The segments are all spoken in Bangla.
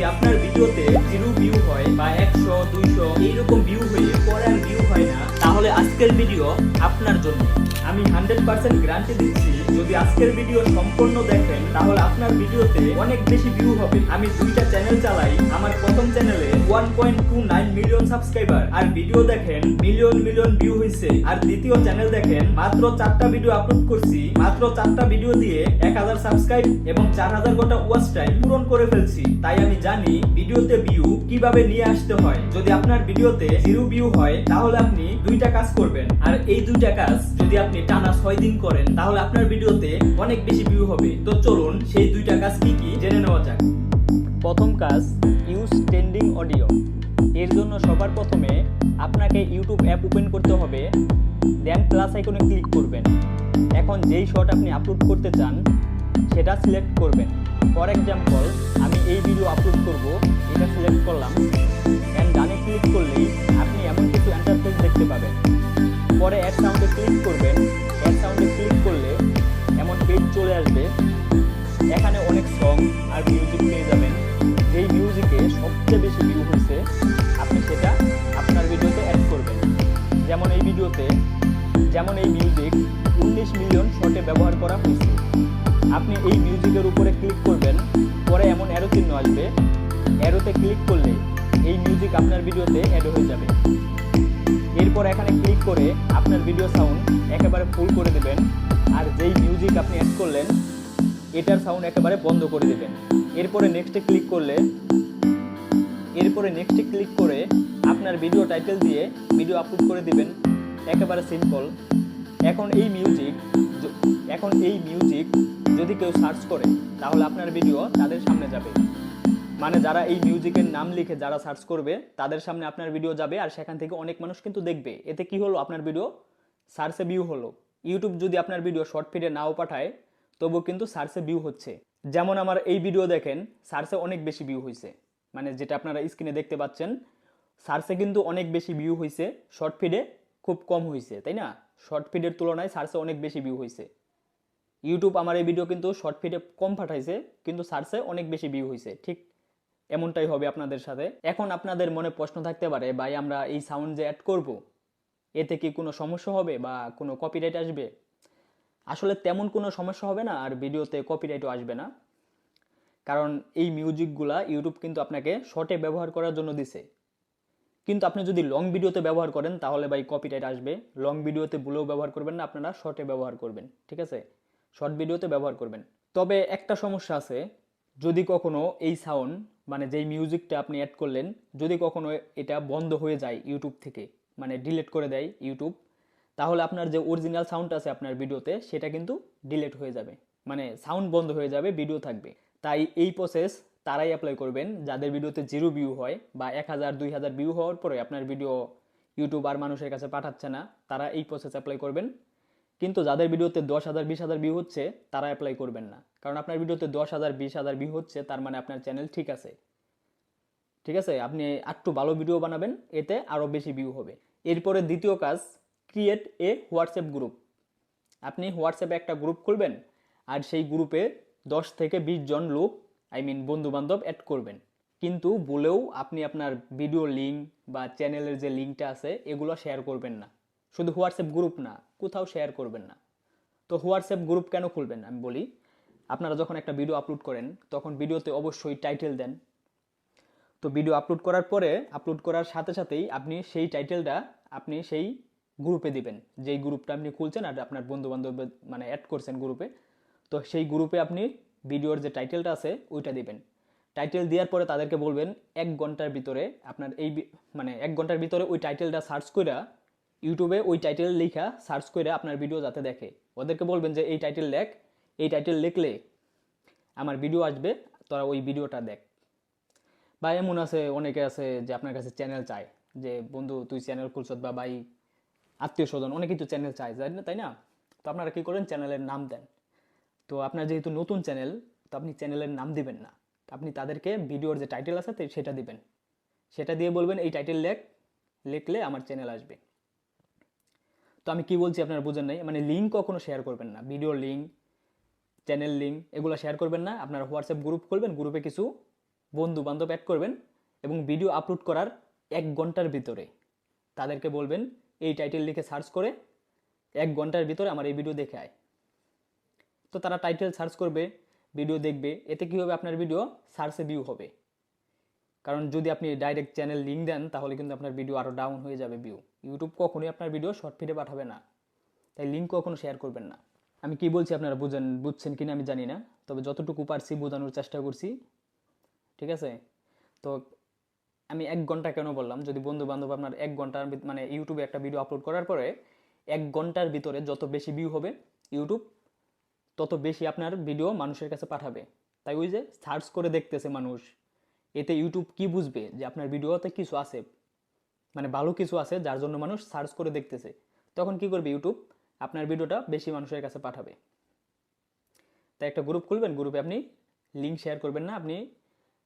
যদি আপনার ভিডিওতে জিরো ভিউ হয় বা একশো, দুইশো এইরকম ভিউ হয়ে পরে আর ভিউ হয় না, তাহলে আজকের ভিডিও আপনার জন্য। আমি হান্ড্রেড পার্সেন্ট গ্যারান্টি দিচ্ছি, যদি আজকের ভিডিও সম্পূর্ণ দেখেন, তাহলে আপনার ভিডিওতে অনেক বেশি ভিউ হবে। আমি দুইটা চ্যানেল চালাই, আমার প্রথম চ্যানেলে one point two nine million subscriber আর ভিডিও দেখেন মিলিয়ন মিলিয়ন ভিউ হয়েছে আর দ্বিতীয় চ্যানেল দেখেন, মাত্র চারটা ভিডিও আপলোড করছি, মাত্র চারটা ভিডিও দিয়ে এক হাজার সাবস্ক্রাইব এবং চার হাজার গোটা ওয়াচ টাইম পূরণ করে ফেলছি। তাই আমি জানি ভিডিওতে ভিউ কীভাবে নিয়ে আসতে হয়। যদি আপনার ভিডিওতে জিরো ভিউ হয়, তাহলে আপনি দুইটা কাজ করবেন। আর এই দুইটা কাজ যদি আপনি টানা ছয় দিন করেন, তাহলে আপনার ভিডিওতে অনেক বেশি ভিউ হবে। তো চলুন, সেই দুইটা কাজ কি কি জেনে নেওয়া যাক। প্রথম কাজ ইউজ ট্রেন্ডিং অডিও এর জন্য সবার প্রথমে আপনাকে ইউটিউব অ্যাপ ওপেন করতে হবে দেন প্লাস আইকনে ক্লিক করবেন। এখন যেই শট আপনি আপলোড করতে চান, সেটা সিলেক্ট করবেন। ফর এক্সাম্পল আমি এই ভিডিও আপলোড করব, এটা ভিডিওতে, যেমন এই মিউজিক উনিশ মিলিয়ন শটে ব্যবহার করা হয়েছে। আপনি এই মিউজিকের উপরে ক্লিক করবেন, পরে এমন অ্যারো চিহ্ন আসবে। অ্যারোতে ক্লিক করলে এই মিউজিক আপনার ভিডিওতে অ্যাড হয়ে যাবে। এরপর এখানে ক্লিক করে আপনার ভিডিও সাউন্ড একেবারে ফুল করে দেবেন। আর যেই মিউজিক আপনি অ্যাড করলেন, এটার সাউন্ড একেবারে বন্ধ করে দেবেন। এরপরে নেক্সটে ক্লিক করলে, এরপরে নেক্সটে ক্লিক করে আপনার ভিডিও টাইটেল দিয়ে ভিডিও আপলোড করে দিবেন। একেবারে সিম্পল এখন এই মিউজিক এখন এই মিউজিক যদি কেউ সার্চ করে, তাহলে আপনার ভিডিও তাদের সামনে যাবে। মানে যারা এই মিউজিকের নাম লিখে যারা সার্চ করবে, তাদের সামনে আপনার ভিডিও যাবে আর সেখান থেকে অনেক মানুষ কিন্তু দেখবে। এতে কি হলো? আপনার ভিডিও সার্চে ভিউ হলো। ইউটিউব যদি আপনার ভিডিও শর্ট ফিডে নাও পাঠায় তবুও কিন্তু সার্চে ভিউ হচ্ছে। যেমন আমার এই ভিডিও দেখেন সার্চে অনেক বেশি ভিউ হয়েছে মানে যেটা আপনারা স্ক্রিনে দেখতে পাচ্ছেন সার্চে কিন্তু অনেক বেশি ভিউ হয়েছে শর্ট ফিডে খুব কম হয়েছে তাই না? শর্ট ফিডের তুলনায় সার্চে অনেক বেশি ভিউ হয়েছে ইউটিউব আমার এই ভিডিও কিন্তু শর্ট ফিডে কম পাঠাইছে, কিন্তু সার্চে অনেক বেশি ভিউ হয়েছে ঠিক এমনটাই হবে আপনাদের সাথে। এখন আপনাদের মনে প্রশ্ন থাকতে পারে, ভাই, আমরা এই সাউন্ড যে অ্যাড করব, এতে কি কোনো সমস্যা হবে বা কোনো কপিরাইট আসবে? আসলে তেমন কোনো সমস্যা হবে না, আর ভিডিওতে কপিরাইটও আসবে না। কারণ এই মিউজিকগুলা ইউটিউব কিন্তু আপনাকে শর্টে ব্যবহার করার জন্য দিছে। কিন্তু আপনি যদি লং ভিডিওতে ব্যবহার করেন, তাহলে ভাই কপিরাইট আসবে। লং ভিডিওতে ভুলেও ব্যবহার করবেন না, আপনারা শর্টে ব্যবহার করবেন, ঠিক আছে? শর্ট ভিডিওতে ব্যবহার করবেন। তবে একটা সমস্যা আছে, যদি কখনো এই সাউন্ড মানে যেই মিউজিকটা আপনি অ্যাড করলেন, যদি কখনো এটা বন্ধ হয়ে যায় ইউটিউব থেকে মানে ডিলেট করে দেয় ইউটিউব তাহলে আপনার যে অরিজিনাল সাউন্ড আছে আপনার ভিডিওতে সেটা কিন্তু ডিলেট হয়ে যাবে। মানে সাউন্ড বন্ধ হয়ে যাবে ভিডিও থাকবে। তাই এই প্রসেস তারাই অ্যাপ্লাই করবেন। যাদের ভিডিওতে জিরো ভিউ হয় বা এক হাজার, দুই হাজার ভিউ হওয়ার পরে আপনার ভিডিও ইউটিউব আর মানুষের কাছে পাঠাচ্ছে না, তারা এই প্রসেস অ্যাপ্লাই করবেন। কিন্তু যাদের ভিডিওতে দশ হাজার, বিশ হাজার ভিউ হচ্ছে, তারা অ্যাপ্লাই করবেন না। কারণ আপনার ভিডিওতে দশ হাজার, বিশ হাজার ভিউ হচ্ছে, তার মানে আপনার চ্যানেল ঠিক আছে। ঠিক আছে? আপনি একটু ভালো ভিডিও বানাবেন, এতে আরও বেশি ভিউ হবে। এরপরে দ্বিতীয় কাজ ক্রিয়েট এ হোয়াটসঅ্যাপ গ্রুপ আপনি হোয়াটসঅ্যাপে একটা গ্রুপ খুলবেন, আর সেই গ্রুপে দশ থেকে বিশ জন লোক আই মিন বন্ধু বান্ধব অ্যাড করবেন। কিন্তু বলেও আপনি আপনার ভিডিও লিঙ্ক বা চ্যানেলের যে লিঙ্কটা আছে, এগুলো শেয়ার করবেন না। শুধু হোয়াটসঅ্যাপ গ্রুপ না, কোথাও শেয়ার করবেন না। তো হোয়াটসঅ্যাপ গ্রুপ কেন খুলবেন? আমি বলি, আপনারা যখন একটা ভিডিও আপলোড করেন, তখন ভিডিওতে অবশ্যই টাইটেল দেন। তো ভিডিও আপলোড করার পরে আপলোড করার সাথে সাথেই আপনি সেই টাইটেলটা আপনি সেই গ্রুপে দিবেন। যেই গ্রুপটা আপনি খুলছেন আর আপনার বন্ধু বান্ধব মানে অ্যাড করছেন গ্রুপে তো সেই গ্রুপে আপনি ভিডিওর যে টাইটেলটা আছে, ওইটা দিবেন। টাইটেল দেওয়ার পরে তাদেরকে বলবেন, এক ঘণ্টার ভিতরে আপনার এই মানে এক ঘণ্টার ভিতরে ওই টাইটেলটা সার্চ করে ইউটিউবে ওই টাইটেল লেখা সার্চ করে আপনার ভিডিও যাতে দেখে। ওদেরকে বলবেন যে, এই টাইটেল লেখ এই টাইটেল লিখলে আমার ভিডিও আসবে, তোরা ওই ভিডিওটা দেখ। বা এমন আছে, অনেকে আছে যে আপনার কাছে চ্যানেল চায় যে, বন্ধু, তুই চ্যানেল খুলছত বা ভাই, আত্মীয় স্বজন, অনেকেই তো চ্যানেল চায় তাই না তাই না? তো আপনারা কী করেন? চ্যানেলের নাম দেন। তো আপনার যেহেতু নতুন চ্যানেল, তো আপনি চ্যানেলের নাম দিবেন না। আপনি তাদেরকে ভিডিওর যে টাইটেল আছে সেটা দিবেন। সেটা দিয়ে বলবেন, এই টাইটেল লেখ, লিখলে আমার চ্যানেল আসবে। তো আমি কি বলছি আপনারা বুঝেন নাই? মানে লিঙ্ক কখনো শেয়ার করবেন না। ভিডিওর লিঙ্ক চ্যানেল লিঙ্ক এগুলো শেয়ার করবেন না। আপনারা হোয়াটসঅ্যাপ গ্রুপ খুলবেন গ্রুপে কিছু বন্ধু বান্ধব অ্যাড করবেন এবং ভিডিও আপলোড করার এক ঘণ্টার ভিতরে তাদেরকে বলবেন, এই টাইটেল লিখে সার্চ করে, এক ঘণ্টার ভিতরে আমার এই ভিডিও দেখে আয়। তো তারা টাইটেল সার্চ করবে ভিডিও দেখবে, এতে কী হবে আপনার ভিডিও সার্চে ভিউ হবে? কারণ যদি আপনি ডাইরেক্ট চ্যানেল লিঙ্ক দেন, তাহলে কিন্তু আপনার ভিডিও আরও ডাউন হয়ে যাবে ভিউ ইউটিউব কখনোই আপনার ভিডিও শর্ট ফিডে পাঠাবে না। তাই লিঙ্ক কখনো শেয়ার করবেন না। আমি কি বলছি আপনারা বুঝেন, বুঝছেন কিনা আমি জানি না। তবে যতটুকু পারছি বোঝানোর চেষ্টা করছি। ঠিক আছে? তো আমি এক ঘণ্টা কেন বললাম? যদি বন্ধু বান্ধব আপনার এক ঘণ্টার মানে ইউটিউবে একটা ভিডিও আপলোড করার পরে, এক ঘণ্টার ভিতরে যত বেশি ভিউ হবে ইউটিউব তত বেশি আপনার ভিডিও মানুষের কাছে পাঠাবে। তাই ওই যে সার্চ করে দেখতেছে মানুষ, এতে ইউটিউব কি বুঝবে যে আপনার ভিডিওতে কিছু আছে? মানে ভালো কিছু আছে যার জন্য মানুষ সার্চ করে দেখতেছে। তখন কি করবে ইউটিউব আপনার ভিডিওটা বেশি মানুষের কাছে পাঠাবে। তাই একটা গ্রুপ খুলবেন গ্রুপে আপনি লিঙ্ক শেয়ার করবেন না, আপনি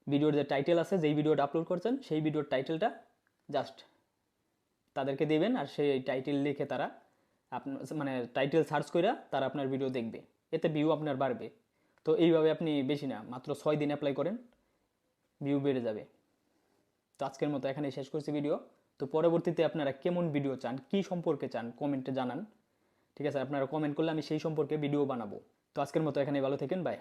ভিডিওর যে টাইটেল আছে, যেই ভিডিওটা আপলোড করছেন, সেই ভিডিওর টাইটেলটা জাস্ট তাদেরকে দেবেন আর সেই টাইটেল লিখে তারা আপনার মানে টাইটেল সার্চ করে তারা আপনার ভিডিও দেখবে। এতে ভিউ আপনার বাড়বে। তো এইভাবে আপনি বেশি না, মাত্র ছয় দিন অ্যাপ্লাই করেন ভিউ বেড়ে যাবে। তো আজকের মতো এখানে শেষ করছি ভিডিও তো পরবর্তীতে আপনারা কেমন ভিডিও চান, কি সম্পর্কে চান কমেন্টে জানান। ঠিক আছে, আপনারা কমেন্ট করলে আমি সেই সম্পর্কে ভিডিও বানাবো। তো আজকের মতো এখানে ভালো থাকেন বাই